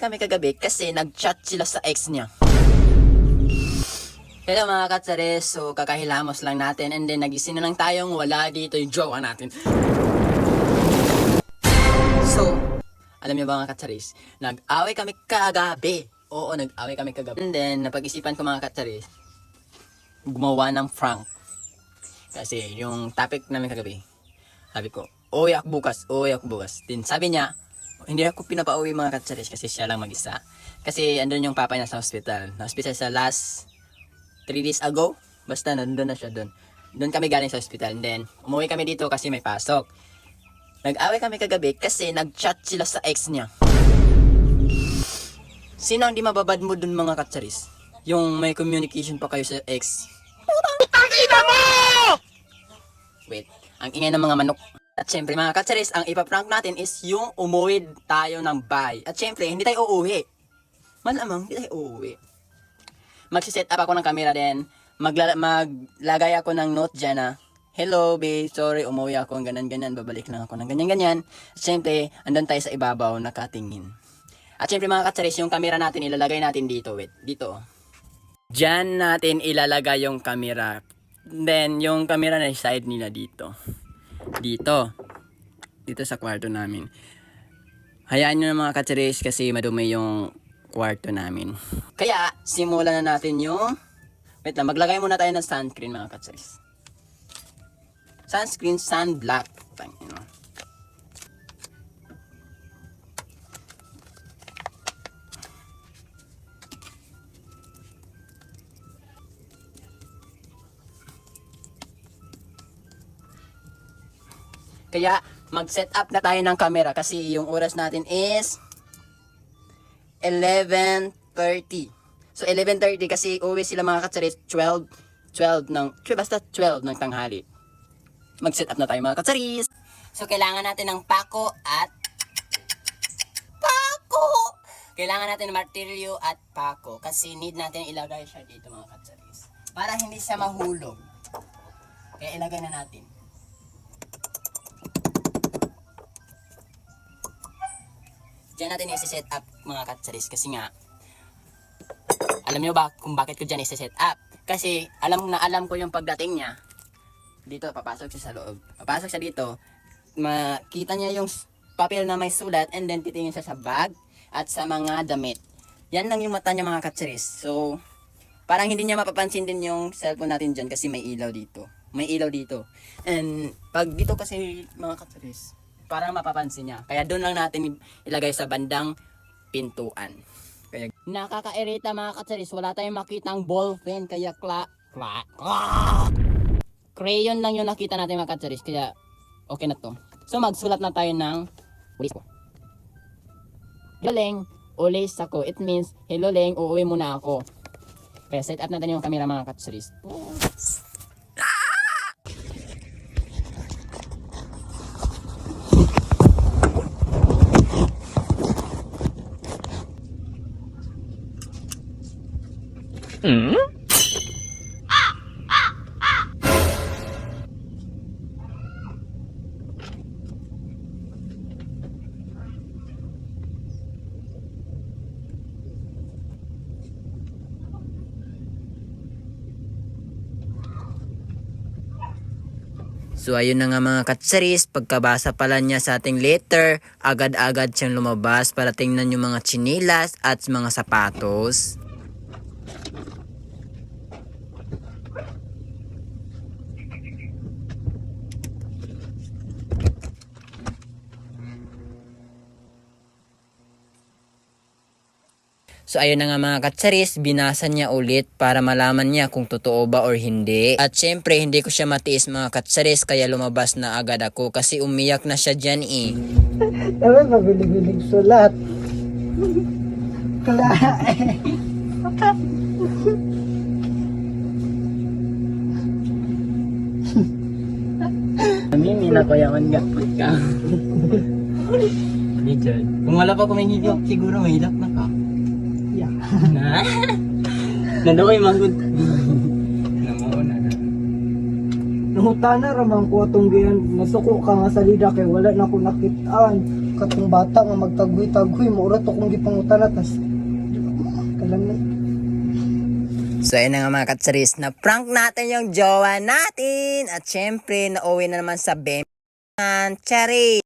kami kagabi kasi nag-chat sila sa ex niya. Hello mga katsares, so kakahilamos lang natin and then nagising na lang tayong wala dito yung jowa natin. So, alam niyo ba mga katsares, nag-away kami kagabi. Oo, nag-away kami kagabi. And then, napag-isipan ko mga katsares, gumawa ng prank. Kasi yung topic namin kagabi, sabi ko, uwi bukas, uwi bukas. Then sabi niya, hindi ako pinapauwi mga katsares kasi siya lang mag-isa. Kasi andun yung papa niya sa hospital. Na hospital sa last 3 days ago. Basta nandun na siya doon. Doon kami galing sa hospital. And then, umuwi kami dito kasi may pasok. Nag-away kami kagabi kasi nag-chat sila sa ex niya. Sino ang di mababad mo dun mga katsaris? Yung may communication pa kayo sa ex. Wait, ang ingay ng mga manok. At syempre mga katsaris, ang ipaprank natin is yung umuwi tayo ng bahay. At syempre, hindi tayo uuwi. Malamang, hindi tayo uuwi. Magsiset up ako ng camera din. Magla- maglagay ako ng note dyan na, Hello babe, sorry, umuwi ako, ganyan-ganyan, babalik lang ako ng ganyan-ganyan. At syempre, andun tayo sa ibabaw, nakatingin. At syempre mga katsaris, yung camera natin, ilalagay natin dito, wait, dito. Diyan natin ilalagay yung camera. Then, yung camera na side nila dito. Dito. Dito sa kwarto namin. Hayaan nyo na mga katsaris kasi madumi yung kwarto namin. Kaya, simulan na natin yung... Wait lang, maglagay muna tayo ng sunscreen mga katsaris. Sunscreen, sunblock. Tangin mo. Kaya mag-set up na tayo ng camera kasi yung oras natin is 11.30. So 11.30 kasi uwi sila mga katsaris 12, 12 ng, basta 12 ng tanghali. Mag-set up na tayo mga katsaris. So kailangan natin ng pako at pako! Kailangan natin ng martilyo at pako kasi need natin ilagay siya dito mga katsaris. Para hindi siya mahulog. Kaya ilagay na natin. Diyan natin i-set up mga katsaris kasi nga alam niyo ba kung bakit ko diyan i-set up? Kasi alam na alam ko yung pagdating niya. Dito papasok siya sa loob. Papasok siya dito. Makita niya yung papel na may sulat and then titingin siya sa bag at sa mga damit. Yan lang yung mata niya mga katsaris. So parang hindi niya mapapansin din yung cellphone natin diyan kasi may ilaw dito. May ilaw dito. And pag dito kasi mga katsaris, parang mapapansin niya. Kaya doon lang natin ilagay sa bandang pintuan. Kaya nakakairita mga katsaris, wala tayong makitang ball pen kaya kla kla kla- crayon lang yung nakita natin mga katsaris kaya okay na to. So magsulat na tayo ng ulis ko. Leng, ulis ako. It means, hello Leng, uuwi muna ako. Kaya set up natin yung camera mga katsaris. So ayun na nga mga katsaris, pagkabasa pala niya sa ating letter, agad-agad siyang lumabas para tingnan yung mga chinilas at mga sapatos. So ayun na nga mga katsaris, binasa niya ulit para malaman niya kung totoo ba or hindi. At syempre hindi ko siya matiis mga katsaris kaya lumabas na agad ako kasi umiyak na siya dyan eh. Ewan, mabilig-bilig sulat. Kala, Mimi na ko yaman nga ka. Richard, kung wala pa kumingilyo, siguro may hilap na ka. Yeah. Na? Nando ko yung manggod. Namuuna na. Nangutana ramang ko atong giyan, nasuko ka nga sa lida kay wala na ko nakitaan. katong bata nga magtagoy-tagoy, maura to kung gipangutan tas. Kalam na. So ayun na nga mga katsaris, na prank natin yung jowa natin. At syempre, nauwi na naman sa Beman. Cherry!